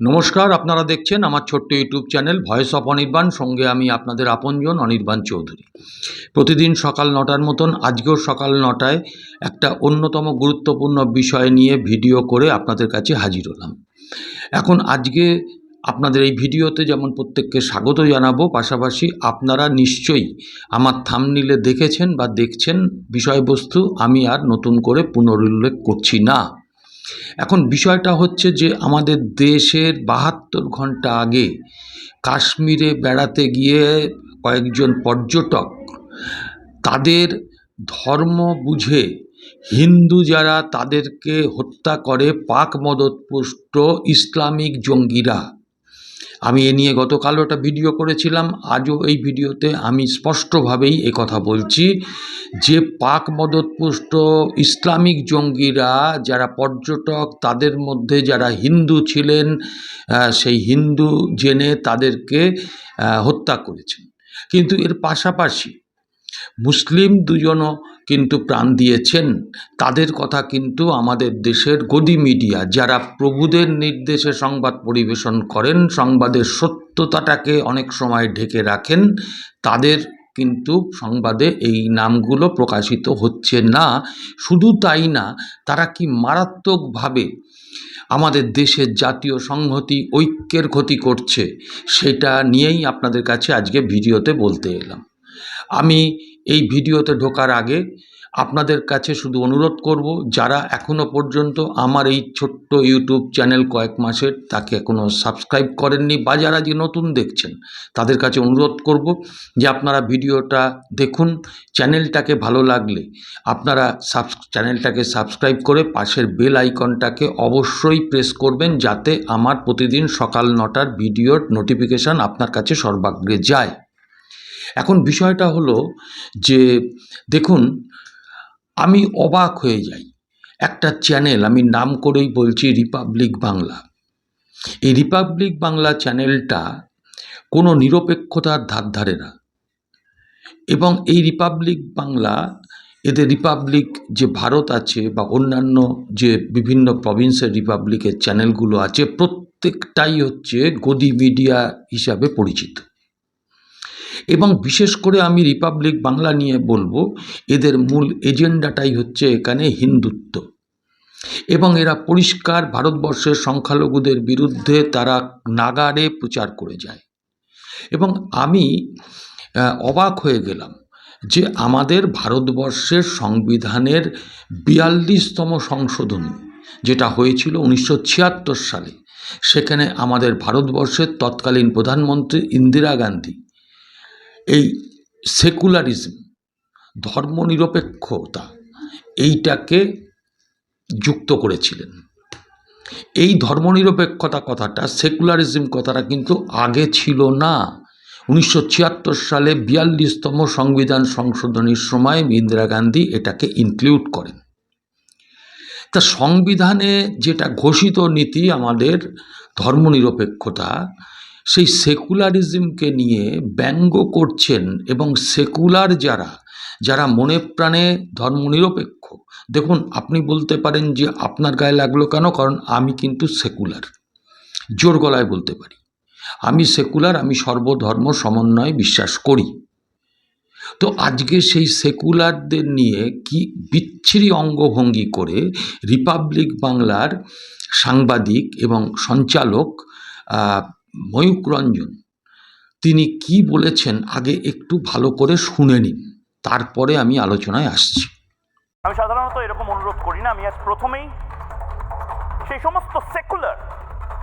নমস্কার, আপনারা দেখছেন আমার ছোট্ট YouTube channel voice of Anirban. সঙ্গে আমি আপনাদের আপনজন অনির্বাণ চৌধুরী। প্রতিদিন সকাল নটার মতন, আজকেও সকাল নটায় একটা অন্যতম গুরুত্বপূর্ণ বিষয় নিয়ে ভিডিও করে আপনাদের কাছে হাজির হলাম। এখন আজকে আপনাদের এই ভিডিওতে যেমন প্রত্যেককে স্বাগত জানাব, পাশাপাশি আপনারা নিশ্চয়ই আমার থামনিলে দেখেছেন বা দেখছেন বিষয়বস্তু, আমি আর নতুন করে পুনরুল্লেখ করছি না। এখন বিষয়টা হচ্ছে যে আমাদের দেশের বাহাত্তর ঘণ্টা আগে কাশ্মীরে বেড়াতে গিয়ে কয়েকজন পর্যটক তাদের ধর্ম বুঝে হিন্দু যারা তাদেরকে হত্যা করে পাক মদতপুষ্ট ইসলামিক জঙ্গিরা আমি এ নিয়ে গতকালও একটা ভিডিও করেছিলাম, আজও এই ভিডিওতে আমি স্পষ্টভাবেই কথা বলছি যে পাক মদতপুষ্ট ইসলামিক জঙ্গিরা, যারা পর্যটক, তাদের মধ্যে যারা হিন্দু ছিলেন সেই হিন্দু জেনে তাদেরকে হত্যা করেছেন। কিন্তু এর পাশাপাশি মুসলিম দুজনও কিন্তু প্রাণ দিয়েছেন। তাদের কথা কিন্তু আমাদের দেশের গদি মিডিয়া, যারা প্রভুদের নির্দেশে সংবাদ পরিবেশন করেন, সংবাদের সত্যতাটাকে অনেক সময় ঢেকে রাখেন, তাদের কিন্তু সংবাদে এই নামগুলো প্রকাশিত হচ্ছে না। শুধু তাই না, তারা কি মারাত্মকভাবে আমাদের দেশের জাতীয় সংহতি, ঐক্যের ক্ষতি করছে, সেটা নিয়েই আপনাদের কাছে আজকে ভিডিওতে বলতে এলাম। আমি এই ভিডিওতে ঢোকার আগে আপনাদের কাছে শুধু অনুরোধ করব, যারা এখনও পর্যন্ত আমার এই ছোট্ট ইউটিউব চ্যানেল কয়েক মাসের তাকে এখনও সাবস্ক্রাইব করেননি বা যারা যে নতুন দেখছেন, তাদের কাছে অনুরোধ করব যে আপনারা ভিডিওটা দেখুন, চ্যানেলটাকে ভালো লাগলে আপনারা সাবস, চ্যানেলটাকে সাবস্ক্রাইব করে পাশের বেল আইকনটাকে অবশ্যই প্রেস করবেন, যাতে আমার প্রতিদিন সকাল নটার ভিডিওর নোটিফিকেশান আপনার কাছে সর্বাগ্রে যায়। এখন বিষয়টা হলো যে, দেখুন, আমি অবাক হয়ে যাই। একটা চ্যানেল আমি নাম করেই বলছি রিপাবলিক বাংলা এই রিপাবলিক বাংলা চ্যানেলটা কোনো নিরপেক্ষতার ধার ধারে না। এবং এই রিপাবলিক বাংলা এদের রিপাবলিক যে ভারত আছে বা অন্যান্য যে বিভিন্ন প্রভিন্সের রিপাবলিকের চ্যানেলগুলো আছে, প্রত্যেকটাই হচ্ছে গদি মিডিয়া হিসাবে পরিচিত। এবং বিশেষ করে আমি রিপাবলিক বাংলা নিয়ে বলব, এদের মূল এজেন্ডাটাই হচ্ছে এখানে হিন্দুত্ব। এবং এরা পরিষ্কার ভারতবর্ষের সংখ্যালঘুদের বিরুদ্ধে তারা নাগারে প্রচার করে যায়। এবং আমি অবাক হয়ে গেলাম যে আমাদের ভারতবর্ষের সংবিধানের বিয়াল্লিশতম সংশোধনী, যেটা হয়েছিল উনিশশো ছিয়াত্তর সালে, সেখানে আমাদের ভারতবর্ষের তৎকালীন প্রধানমন্ত্রী ইন্দিরা গান্ধী এই সেকুলারিজম ধর্মনিরপেক্ষতা, এইটাকে যুক্ত করেছিলেন। এই ধর্মনিরপেক্ষতা কথাটা সেকুলারিজম কথাটা কিন্তু আগে ছিল না। উনিশশো ছিয়াত্তর সালে বিয়াল্লিশতম সংবিধান সংশোধনীর সময় ইন্দিরা গান্ধী এটাকে ইনক্লুড করেন। তা সংবিধানে যেটা ঘোষিত নীতি আমাদের ধর্মনিরপেক্ষতা সেই সেকুলারিজমকে নিয়ে ব্যঙ্গ করছেন এবং সেকুলার যারা যারা মনে প্রাণে ধর্মনিরপেক্ষ। দেখুন, আপনি বলতে পারেন যে আপনার গায়ে লাগল কেন? কারণ আমি কিন্তু সেকুলার। জোর গলায় বলতে পারি। আমি সেকুলার, আমি সর্বধর্ম সমন্বয়ে বিশ্বাস করি। তো আজকে সেই সেকুলারদের নিয়ে কি বিচ্ছিরি অঙ্গভঙ্গি করে রিপাবলিক বাংলার সাংবাদিক এবং সঞ্চালক আহ, ময়ূক রঞ্জন তিনি কি বলেছেন আগে একটু ভালো করে শুনে নিন। তারপরে আমি আলোচনায় আসছি। আমি সাধারণত এরকম অনুরোধ করি না আমি আজ প্রথমেই সেই সমস্ত সেকুলার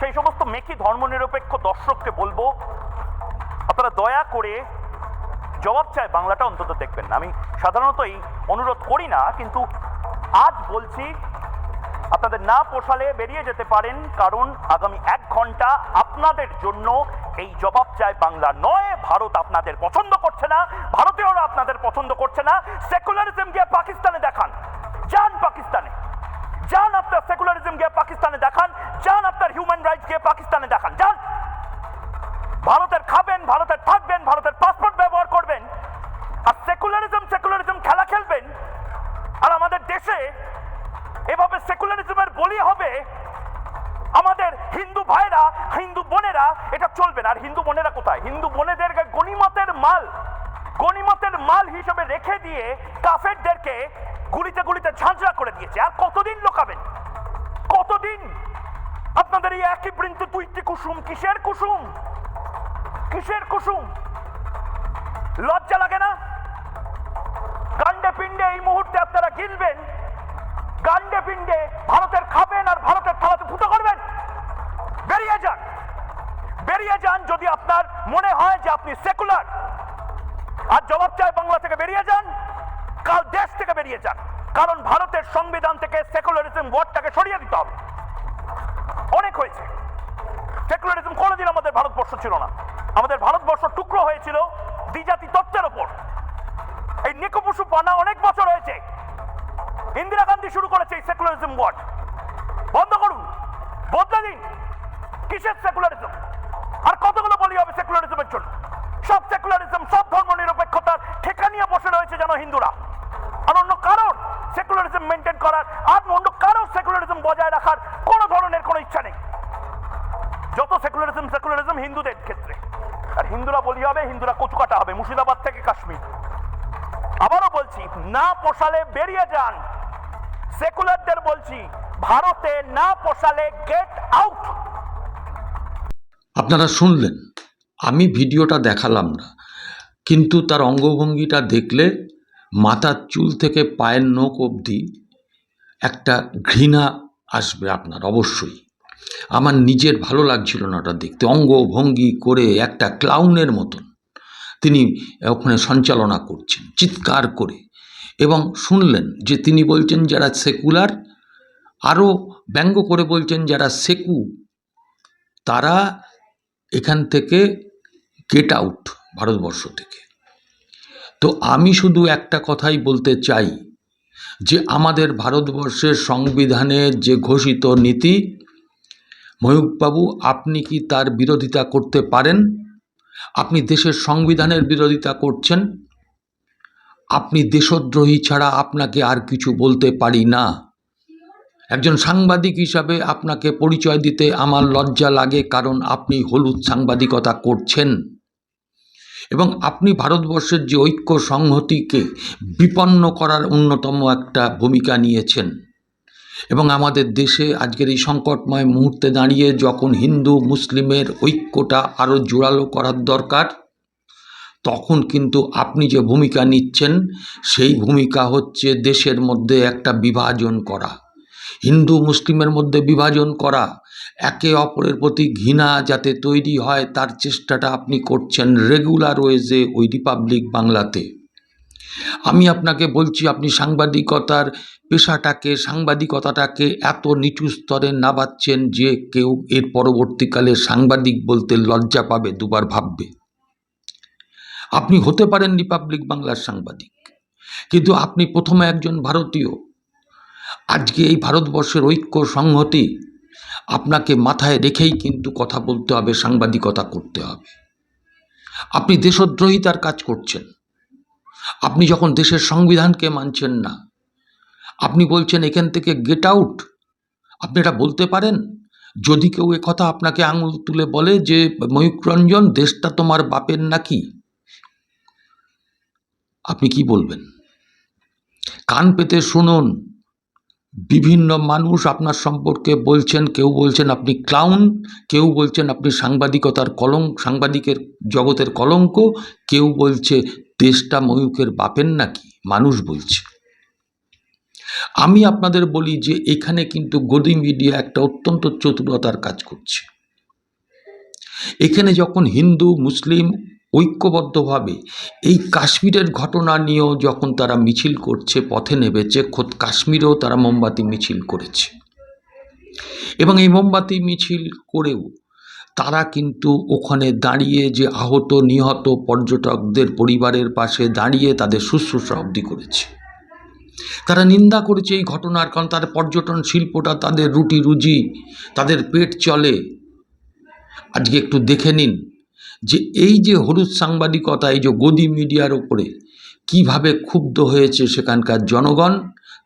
সেই সমস্ত মেকি ধর্মনিরপেক্ষ দর্শককে বলব আপনারা দয়া করে জবাব চায় বাংলাটা অন্তত দেখবেন না। আমি সাধারণত এই অনুরোধ করি না কিন্তু আজ বলছি আপনাদের না পোষালে বেরিয়ে যেতে পারেন, কারণ আগামী এক ঘণ্টা আপনাদের জন্য এই জবাব চায় বাংলা। নয়, ভারত আপনাদের পছন্দ করছে না, ভারতীয়রা আপনাদের পছন্দ করছে না। সেকুলারিজম গিয়ে পাকিস্তানে দেখান, যান পাকিস্তানে। যান আপনার সেকুলারিজম গিয়ে পাকিস্তানে দেখান, যান আপনার হিউম্যান রাইটস গিয়ে পাকিস্তানে দেখান, যান। কতদিন আপনাদের এই একই বৃন্ত তুইটি কুসুম, কিসের কুসুম? কিসের কুসুম? লজ্জা লাগে না? গান্ডে পিণ্ডে এই মুহূর্তে আপনারা গিলবেন। গান্ডে পিণ্ডে ভারতের খাবেন আর ভারতের থালাতে ফুটো করবেন। বেরিয়ে যান। বেরিয়ে যান যদি আপনার মনে হয় যে আপনি সেকুলার। আর জবাব চায় বাংলা থেকে বেরিয়ে যান, কাল দেশ থেকে বেরিয়ে যান। কারণ ভারতের সংবিধান থেকে সেকুলারিজম ওয়ার্ডটাকে সরিয়ে দিতে হবে। অনেক হয়েছে। সেকুলারিজম কোনোদিন আমাদের ভারতবর্ষ ছিল না। আমাদের ভারতবর্ষ টুকরো হয়েছিল দ্বিজাতি তত্ত্বের ওপর। এই নিকপশু পানা অনেক বছর হয়েছে। ইন্দিরা গান্ধী শুরু করেছে সেকুলারিজম ওয়ার্ড বন্ধ করুন। বদলে দিন। কিসের সেকুলারিজম আর কতগুলো বলি হবে সেকুলারিজমের জন্য? সব সেকুলারিজম সব ধর্ম নিরপেক্ষতার ঠেকা নিয়ে বসে রয়েছে যেন হিন্দুরা। আর অন্য কারোর সেকুলারিজম মেনটেন করার, আর অন্য কারোর সেকুলারিজম বজায় রাখার হিন্দুদের ক্ষেত্রে। আর হিন্দুরা বলি হবে, হিন্দুরা কচুকাটা হবে, মুর্শিদাবাদ থেকে কাশ্মীর। আবারও বলছি, না পোষালে বেরিয়ে যান। সেকুলারদের বলছি, ভারতে না পোষালে গেট আউট। আপনারা শুনলেন, আমি ভিডিওটা দেখালাম না, কিন্তু তার অঙ্গভঙ্গিটা দেখলে মাথার চুল থেকে পায়ের নখ অবধি একটা ঘৃণা আসবে আপনার, অবশ্যই। আমার নিজের ভালো লাগছিল না ওটা দেখতে। অঙ্গভঙ্গি করে একটা ক্লাউনের মতন তিনি ওখানে সঞ্চালনা করছেন, চিৎকার করে এবং শুনলেন যে তিনি বলছেন যারা সেকুলার আরও ব্যঙ্গ করে বলছেন যারা সেকু তারা এখান থেকে গেট আউট ভারতবর্ষ থেকে। তো আমি শুধু একটা কথাই বলতে চাই যে আমাদের ভারতবর্ষের সংবিধানে যে ঘোষিত নীতি ময়ূকবাবু আপনি কি তার বিরোধিতা করতে পারেন? আপনি দেশের সংবিধানের বিরোধিতা করছেন? আপনি দেশদ্রোহী ছাড়া আপনাকে আর কিছু বলতে পারি না। একজন সাংবাদিক হিসাবে আপনাকে পরিচয় দিতে আমার লজ্জা লাগে কারণ আপনি হলুদ সাংবাদিকতা করছেন। এবং আপনি ভারতবর্ষের যে ঐক্য সংহতিকে বিপন্ন করার অন্যতম একটা ভূমিকা নিয়েছেন। এবং আমাদের দেশে আজকের এই সংকটময় মুহূর্তে দাঁড়িয়ে যখন হিন্দু, মুসলিমের ঐক্যটা আরও জোরালো করার দরকার, তখন কিন্তু আপনি যে ভূমিকা নিচ্ছেন, সেই ভূমিকা হচ্ছে দেশের মধ্যে একটা বিভাজন করা। হিন্দু, মুসলিমের মধ্যে বিভাজন করা, একে অপরের প্রতি ঘৃণা যাতে তৈরি হয়, তার চেষ্টাটা আপনি করছেন রেগুলার ওয়েজে ওই রিপাবলিক বাংলাতে। আমি আপনাকে বলছি, আপনি সাংবাদিকতার পেশাটাকে, সাংবাদিকতাটাকে এত নিচু স্তরে নাবাচ্ছেন যে কেউ এর পরবর্তীকালে সাংবাদিক বলতে লজ্জা পাবে, দুবার ভাববে। আপনি হতে পারেন রিপাবলিক বাংলার সাংবাদিক, কিন্তু আপনি প্রথমে একজন ভারতীয়। আজকে এই ভারতবর্ষের ঐক্য সংহতি আপনাকে মাথায় রেখেই কিন্তু কথা বলতে হবে, সাংবাদিকতা করতে হবে। আপনি দেশদ্রোহিতার কাজ করছেন। আপনি যখন দেশের সংবিধানকে মানছেন না আপনি বলছেন এখান থেকে গেট আউট আপনি এটা বলতে পারেন? যদি কেউ কথা আপনাকে আঙুল তুলে বলে যে ময়ূকরঞ্জন দেশটা তোমার বাপের নাকি? আপনি কি বলবেন? কান পেতে শুনুন। বিভিন্ন মানুষ আপনার সম্পর্কে বলছেন, কেউ বলছেন আপনি ক্লাউন কেউ বলছেন আপনি সাংবাদিকতার কলঙ্ক, সাংবাদিকের জগতের কলঙ্ক, কেউ বলছে দেশটা ময়ূকের বাপের নাকি? মানুষ বলছে। আমি আপনাদের বলি যে এখানে কিন্তু গদি মিডিয়া একটা অত্যন্ত চতুরতার কাজ করছে। এখানে যখন হিন্দু, মুসলিম ঐক্যবদ্ধভাবে এই কাশ্মীরের ঘটনা নিয়েও যখন তারা মিছিল করছে, পথে নেমেছে, খোদ কাশ্মীরেও তারা মোমবাতি মিছিল করেছে। এবং এই মোমবাতি মিছিল করেও তারা কিন্তু ওখানে দাঁড়িয়ে যে আহত, নিহত পর্যটকদের পরিবারের পাশে দাঁড়িয়ে তাদের শুশ্রূষা অবধি করেছে। তারা নিন্দা করেছে এই ঘটনার কারণ তাদের পর্যটন শিল্পটা তাদের রুটি রুজি, তাদের পেট চলে। আজকে একটু দেখে নিন যে এই যে হলুদ সাংবাদিকতা, এই যে গদি মিডিয়ার ওপরে কীভাবে ক্ষুব্ধ হয়েছে সেখানকার জনগণ।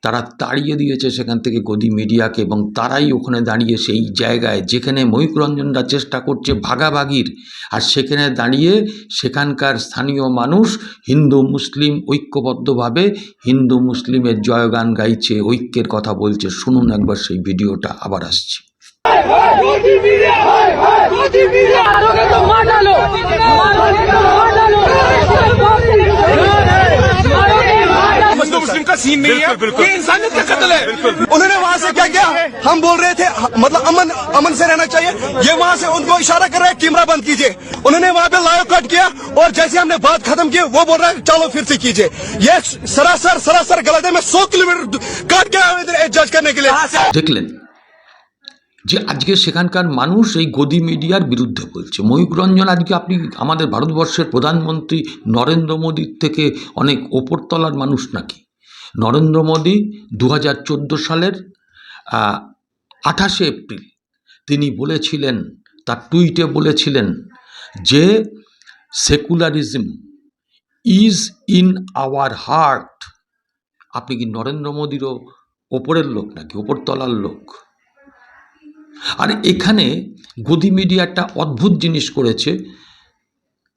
তারা তাড়িয়ে দিয়েছে সেখান থেকে গদি মিডিয়াকে এবং তারাই ওখানে দাঁড়িয়ে সেই জায়গায় যেখানে ময়ূকরঞ্জনরা চেষ্টা করছে ভাগাভাগির আর সেখানে দাঁড়িয়ে সেখানকার স্থানীয় মানুষ হিন্দু মুসলিম ঐক্যবদ্ধভাবে হিন্দু মুসলিমের জয়গান গাইছে ঐক্যের কথা বলছে শুনুন একবার সেই ভিডিওটা আবার আসছে मोदी मुस्लिम का सीन नहीं है ये इंसानियत का कत्ल है उन्होंने वहाँ से क्या किया हम बोल रहे थे मतलब अमन अमन से रहना चाहिए ये वहाँ से उनको इशारा कर रहे हैं कैमरा बंद कीजिए उन्होंने वहाँ पे लाइव कट किया और जैसे हमने बात खत्म की वो बोल रहा है चलो फिर से कीजिए ये सरासर सरासर गलत है मैं सौ किलोमीटर काट के आया हूं इधर जज करने के लिए দেখলেন যে আজকে সেখানকার মানুষ এই গদি মিডিয়ার বিরুদ্ধে বলছে ময়ূক রঞ্জন আজকে আপনি আমাদের ভারতবর্ষের প্রধানমন্ত্রী নরেন্দ্র মোদীর থেকে অনেক ওপরতলার মানুষ নাকি নরেন্দ্র মোদী দু হাজার চোদ্দ সালের আঠাশে এপ্রিল তিনি বলেছিলেন, তার টুইটে বলেছিলেন যে secularism is in our heart. আপনি কি নরেন্দ্র মোদীরও ওপরের লোক নাকি ওপরতলার লোক? আর এখানে গদি মিডিয়া একটা অদ্ভুত জিনিস করেছে,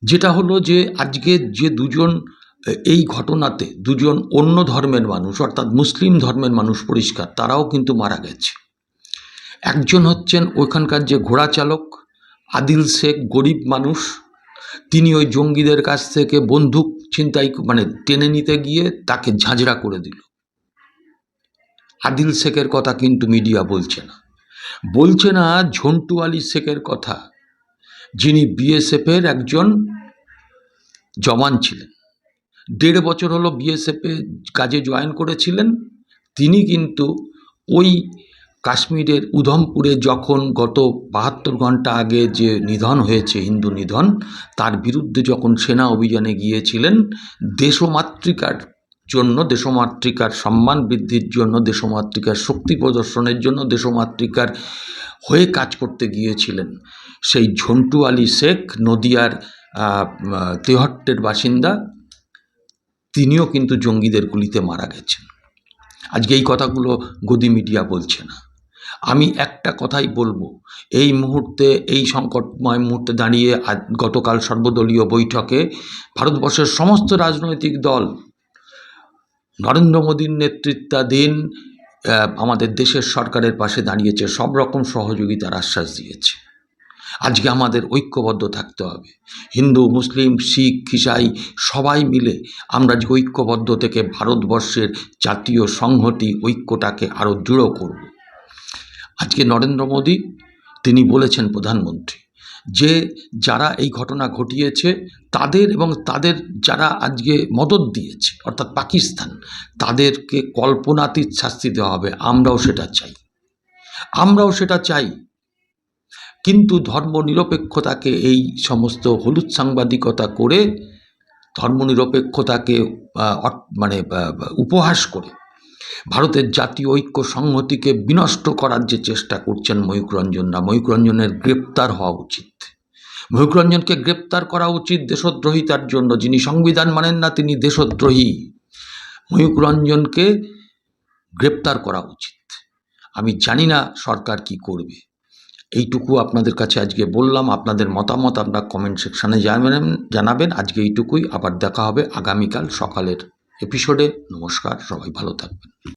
যেটা হলো যে আজকে যে দুজন এই ঘটনাতে দুজন অন্য ধর্মের মানুষ, অর্থাৎ মুসলিম ধর্মের মানুষ পরিষ্কার, তারাও কিন্তু মারা গেছে। একজন হচ্ছেন ওইখানকার যে ঘোড়া চালক, আদিল শেখ, গরিব মানুষ। তিনি ওই জঙ্গিদের কাছ থেকে বন্দুক ছিনতাই মানে টেনে নিতে গিয়ে তাকে ঝাঁঝরা করে দিল। আদিল শেখের কথা কিন্তু মিডিয়া বলছে না। বলছে না ঝন্টু আলী শেখের কথা, যিনি বিএসএফের একজন জওয়ান ছিলেন। দেড় বছর হলো বিএসএফে কাজে জয়েন করেছিলেন। তিনি কিন্তু ওই কাশ্মীরের উধমপুরে যখন গত বাহাত্তর ঘণ্টা আগে যে নিধন হয়েছে, হিন্দু নিধন, তার বিরুদ্ধে যখন সেনা অভিযানে গিয়েছিলেন, দেশমাতৃকার জন্য, দেশমাতৃকার সম্মান বৃদ্ধির জন্য, দেশমাতৃকার শক্তি প্রদর্শনের জন্য দেশমাতৃকার হয়ে কাজ করতে গিয়েছিলেন। সেই ঝন্টু আলী শেখ, নদিয়ার তেহট্টের বাসিন্দা তিনিও কিন্তু জঙ্গিদের গুলিতে মারা গেছেন। আজকে এই কথাগুলো গদি মিডিয়া বলছে না। আমি একটা কথাই বলব, এই মুহূর্তে, এই সংকটময় মুহূর্তে দাঁড়িয়ে গতকাল সর্বদলীয় বৈঠকে ভারতবর্ষের সমস্ত রাজনৈতিক দল নরেন্দ্র মোদীর নেতৃত্বাধীন আমাদের দেশের সরকারের পাশে দাঁড়িয়েছে, সব রকম সহযোগিতার আশ্বাস দিয়েছে। আজকে আমাদের ঐক্যবদ্ধ থাকতে হবে। হিন্দু, মুসলিম, শিখ খিসাই সবাই মিলে আমরা যে ঐক্যবদ্ধ থেকে ভারতবর্ষের জাতীয় সংহতি, ঐক্যটাকে আরও দৃঢ় করব। আজকে নরেন্দ্র মোদী, তিনি বলেছেন প্রধানমন্ত্রী, যে যারা এই ঘটনা ঘটিয়েছে, তাদের এবং তাদের যারা আজকে মদত দিয়েছে, অর্থাৎ পাকিস্তান, তাদেরকে কল্পনাতীত শাস্তি দেওয়া হবে, আমরাও সেটা চাই। আমরাও সেটা চাই। কিন্তু ধর্মনিরপেক্ষতাকে এই সমস্ত হলুদ সাংবাদিকতা করে ধর্মনিরপেক্ষতাকে মানে উপহাস করে ভারতের জাতীয় ঐক্য সংহতিকে বিনষ্ট করার যে চেষ্টা করছেন ময়ূক রঞ্জনরা ময়ূক রঞ্জনের গ্রেপ্তার হওয়া উচিত। ময়ূকরঞ্জনকে গ্রেপ্তার করা উচিত দেশদ্রোহিতার জন্য, যিনি সংবিধান মানেন না তিনি দেশদ্রোহী। ময়ূকরঞ্জনকে গ্রেপ্তার করা উচিত। আমি জানি না সরকার কি করবে। এইটুকু আপনাদের কাছে আজকে বললাম। আপনাদের মতামত আপনার কমেন্ট সেকশানে জানাবেন জানাবেন। আজকে এইটুকুই। আবার দেখা হবে আগামীকাল সকালের এপিসোডে নমস্কার, সবাই ভালো থাকবেন।